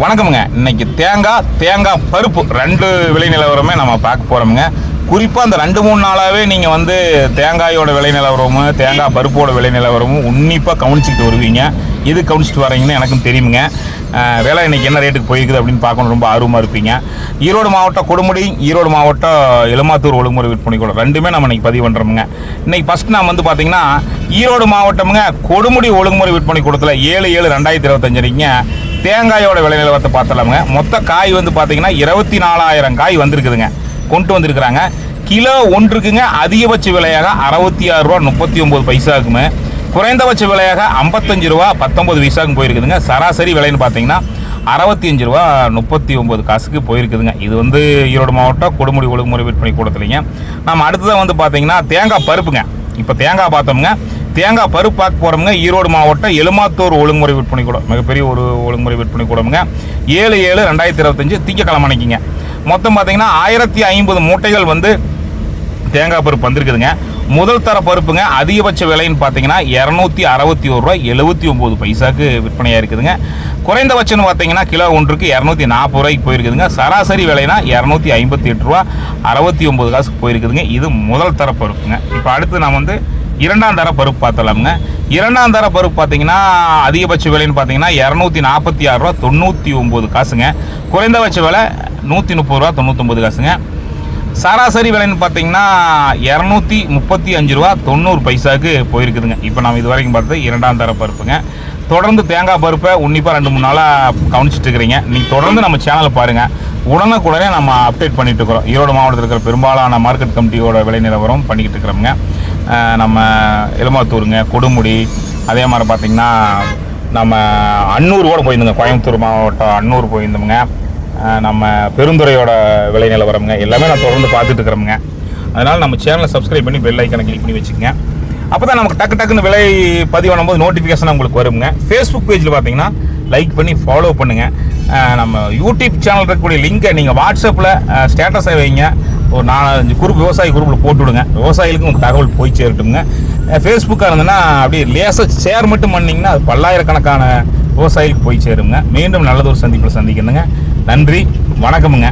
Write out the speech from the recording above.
வணக்கமுங்க. இன்னைக்கு தேங்காய் தேங்காய் பருப்பு ரெண்டு விலை நிலவரமே நம்ம பார்க்க போகிறோமுங்க குறிப்பாக அந்த ரெண்டு மூணு நாளாகவே நீங்கள் வந்து தேங்காயோட விலை நிலவரமும் தேங்காய் பருப்போட விலை நிலவரமும் உன்னிப்பாக கவனிச்சிக்கிட்டு வருவீங்க. இது கவனிச்சிட்டு வரீங்கன்னு எனக்கும் தெரியுங்க அஹ், விலை என்ன ரேட்டுக்கு போயிருக்குது அப்படின்னு பார்க்கணும் ரொம்ப ஆர்வமாக இருப்பீங்க. ஈரோடு மாவட்டம் கொடுமுடி ஈரோடு மாவட்டம் எலுமாத்தூர் ஒழுங்குமுறை விற்பனை கூட ரெண்டுமே நம்ம இன்றைக்கி பதிவு பண்ணுறோமுங்க இன்றைக்கி ஃபஸ்ட் நான் வந்து பார்த்திங்கன்னா ஈரோடு மாவட்டமுங்க கொடுமுடி ஒழுங்குமுறை விற்பனை கூடத்தில் ஏழு ஏழு ரெண்டாயிரத்தி இருபத்தஞ்சு தேங்காயோட விலை நிலவரத்தை பார்த்தலாமுங்க மொத்த காய் வந்து பார்த்தீங்கன்னா இருபத்தி நாலாயிரம் காய் வந்திருக்குதுங்க. கொண்டு வந்திருக்கிறாங்க. கிலோ ஒன்றுக்குங்க அதிகபட்ச விலையாக அறுபத்தி ஆறு ரூபா முப்பத்தி ஒம்பது பைசாக்குமே குறைந்தபட்ச விலையாக ஐம்பத்தஞ்சு ரூபா பத்தொம்பது பைசாக்கும் போயிருக்குதுங்க. சராசரி விலைன்னு பார்த்தீங்கன்னா அறுபத்தி அஞ்சு ரூபா முப்பத்தி ஒம்பது காசுக்கு போயிருக்குதுங்க. இது வந்து ஈரோடு மாவட்டம் கொடுமுடி ஒழுங்குமுறை விற்பனை கூடத்துலைங்க. நம்ம அடுத்ததாக வந்து பார்த்தீங்கன்னா தேங்காய் பருப்புங்க. இப்போ தேங்காய் பார்த்தோம்ங்க. தேங்காய் பருப்பு பார்க்க போகிறோம்ங்க ஈரோடு மாவட்டம் எலுமாத்தூர் ஒழுங்குமுறை விற்பனை கூடம். மிகப்பெரிய ஒரு ஒழுங்குமுறை விற்பனை கூடம்ங்க. ஏழு ஏழு ரெண்டாயிரத்தி இருபத்தஞ்சு திங்கக்கிழமை அன்னைக்குங்க. மொத்தம் பார்த்தீங்கன்னா ஆயிரத்தி ஐம்பது மூட்டைகள் வந்து தேங்காய் பருப்பு வந்திருக்குதுங்க. முதல் தர பருப்புங்க அதிகபட்ச விலைன்னு பார்த்தீங்கன்னா இரநூத்தி அறுபத்தி ஒரு ரூபா எழுபத்தி ஒம்பது பைசாக்கு விற்பனையாக இருக்குதுங்க குறைந்தபட்சம்னு பார்த்தீங்கன்னா கிலோ ஒன்றுக்கு இரநூத்தி நாற்பது ரூபாய்க்கு போயிருக்குதுங்க. சராசரி விலைனா இரநூத்தி ஐம்பத்தி எட்டு ரூபா அறுபத்தி ஒம்பது காசுக்கு போயிருக்குதுங்க. இது முதல் தர பருப்புங்க. இப்போ அடுத்து நான் வந்து இரண்டாம் தர பருப்பு பார்த்தலாமுங்க இரண்டாம் தர பருப்பு பார்த்தீங்கன்னா அதிகபட்ச விலைன்னு பார்த்தீங்கன்னா இரநூத்தி நாற்பத்தி ஆறு ரூபா தொண்ணூற்றி ஒம்பது காசுங்க. குறைந்தபட்ச விலை நூற்றி முப்பது ரூபா தொண்ணூற்றொம்பது காசுங்க. சராசரி விலைன்னு பார்த்தீங்கன்னா இரநூத்தி முப்பத்தி அஞ்சு ரூபா தொண்ணூறு பைசாவுக்கு போயிருக்குதுங்க. இப்போ நம்ம இது வரைக்கும் பார்த்தது இரண்டாம் தர பருப்புங்க. தொடர்ந்து தேங்காய் பருப்பை உன்னிப்பாக ரெண்டு மூணு நாளாக கவனிச்சிட்டு இருக்கிறீங்க. நீங்கள் தொடர்ந்து நம்ம சேனலை பாருங்கள் உடனுக்குடனே நம்ம அப்டேட் பண்ணிகிட்டு இருக்கிறோம். ஈரோடு மாவட்டத்தில் இருக்கிற பெரும்பாலான மார்க்கெட் கமிட்டியோட விலை நிலவரம் பண்ணிக்கிட்டு இருக்கிறோங்க நம்ம எலுமாத்தூருங்க கொடுமுடி அதே மாதிரி பார்த்திங்கன்னா நம்ம அன்னூர் கூட போயிருந்தோங்க. கோயம்புத்தூர் மாவட்டம் அன்னூர் போயிருந்தோங்க நம்ம பெருந்துறையோட விலை நிலவரம்ங்க. எல்லாமே நான் தொடர்ந்து பார்த்துட்டு இருக்கிறோமுங்க. அதனால் நம்ம சேனலை சப்ஸ்கிரைப் பண்ணி பெல் ஐக்கனை கிளிக் பண்ணி வச்சுக்கோங்க. அப்போ தான் நமக்கு டக்கு டக்குன்னு விலை பதிவு பண்ணும்போது நோட்டிஃபிகேஷன் உங்களுக்கு வருங்க. ஃபேஸ்புக் பேஜில் பார்த்தீங்கன்னா லைக் பண்ணி ஃபாலோ பண்ணுங்கள் நம்ம யூடியூப் சேனல் இருக்கக்கூடிய லிங்கை நீங்கள் வாட்ஸ்அப்பில் ஸ்டேட்டஸை வைங்க. ஒரு நாலஞ்சு குரூப் விவசாய குரூப்பில் போட்டு விடுங்க. விவசாயிகளுக்கும் உங்கள் தகவல் போய் சேரட்டுங்க ஃபேஸ்புக்காக இருந்ததுன்னா அப்படியே லேசாக ஷேர் மட்டும் பண்ணிங்கன்னா அது பல்லாயிரக்கணக்கான விவசாயிகளுக்கு போய் சேருங்க. மீண்டும் நல்லதொரு சந்திப்பில் சந்திக்கணுங்க நன்றி வணக்கமுங்க.